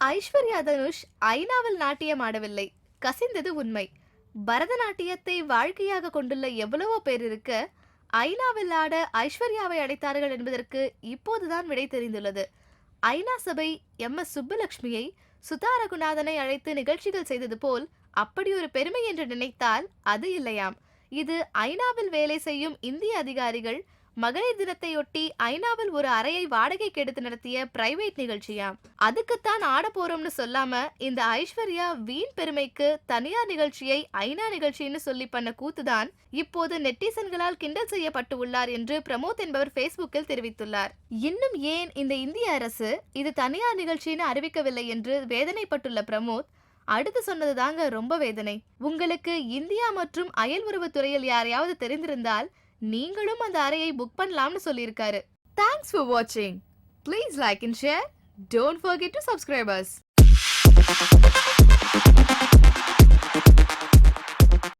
ஐஸ்வர்யா தனுஷ் ஐநாவில் நாட்டியம் ஆடவில்லை. கசிந்தது உண்மை. பரதநாட்டியத்தை வாழ்க்கையாக கொண்டுள்ள எவ்வளவோ பேர் இருக்க ஐநாவில் ஆட ஐஸ்வர்யாவை அழைத்தார்கள் என்பதற்கு இப்போதுதான் விடை தெரிந்துள்ளது. ஐநா சபை எம். எஸ். சுப்புலட்சுமியை சுதா ரகுநாதனை அழைத்து நிகழ்ச்சிகள் செய்தது போல் அப்படி ஒரு பெருமை என்று நினைத்தால் அது இல்லையாம். இது ஐநாவில் வேலை செய்யும் இந்திய அதிகாரிகள் மகளிர் தினத்தையொட்டி ஐநாவில் ஒரு அறையை வாடகைக்கு எடுத்து நடத்திய பிரைவேட் நிகழ்ச்சியாம் அதுக்குத்தான் ஆட போறோம்னு சொல்லாம இந்த ஐஸ்வர்யா வீண் பெருமைக்கு தனியார் நிகழ்ச்சியை ஐநா நிகழ்ச்சின்னு சொல்லி பண்ண கூத்துதான் இப்போது நெட்டிசன்களால் கிண்டல் செய்யப்பட்டு உள்ளார் என்று பிரமோத் என்பவர் ஃபேஸ்புக்கில் தெரிவித்துள்ளார். இன்னும் ஏன் இந்த இந்திய அரசு இது தனியார் நிகழ்ச்சின்னு அறிவிக்கவில்லை என்று வேதனைப்பட்டுள்ள பிரமோத் அடுத்து சொன்னது தாங்க ரொம்ப வேதனை. உங்களுக்கு இந்தியா மற்றும் அயல் உறவுத்துறையில் யாரையாவது தெரிந்திருந்தால் நீங்களும் அந்த அறையை புக் பண்ணலாம்னு சொல்லியிருக்காரு. தேங்க்ஸ் ஃபார் வாட்சிங் please like and share don't forget to subscribers